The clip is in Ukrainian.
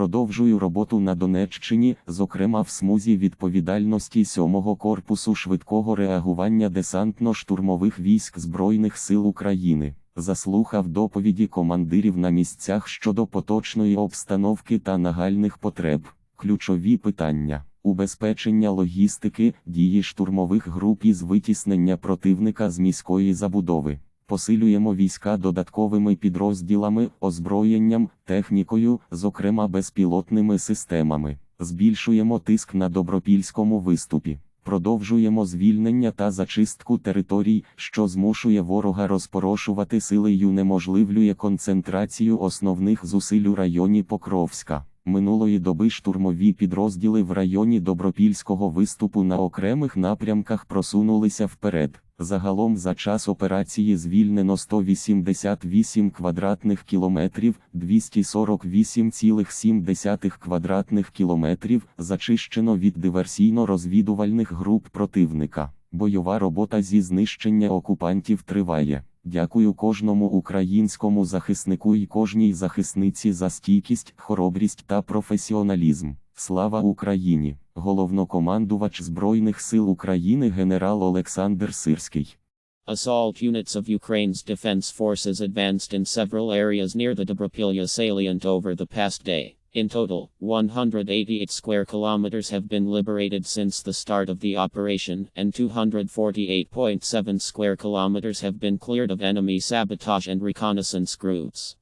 Продовжую роботу на Донеччині, зокрема в смузі відповідальності 7-го корпусу швидкого реагування десантно-штурмових військ Збройних сил України. Заслухав доповіді командирів на місцях щодо поточної обстановки та нагальних потреб. Ключові питання: убезпечення логістики, дії штурмових груп із витіснення противника з міської забудови. Посилюємо війська додатковими підрозділами, озброєнням, технікою, зокрема безпілотними системами. Збільшуємо тиск на добропільському виступі. Продовжуємо звільнення та зачистку територій, що змушує ворога розпорошувати сили й унеможливлює концентрацію основних зусиль у районі Покровська. Минулої доби штурмові підрозділи в районі Добропільського виступу на окремих напрямках просунулися вперед. Загалом за час операції звільнено 188 квадратних кілометрів, 248,7 квадратних кілометрів, зачищено від диверсійно-розвідувальних груп противника. Бойова робота зі знищення окупантів триває. Дякую кожному українському захиснику і кожній захисниці за стійкість, хоробрість та професіоналізм. Слава Україні! Головнокомандувач Збройних сил України генерал Олександр Сирський. Assault units of Ukraine's defense forces advanced in several areas near the Dobropilya salient over the past day. In total, 188 square kilometers have been liberated since the start of the operation, and 248.7 square kilometers have been cleared of enemy sabotage and reconnaissance groups.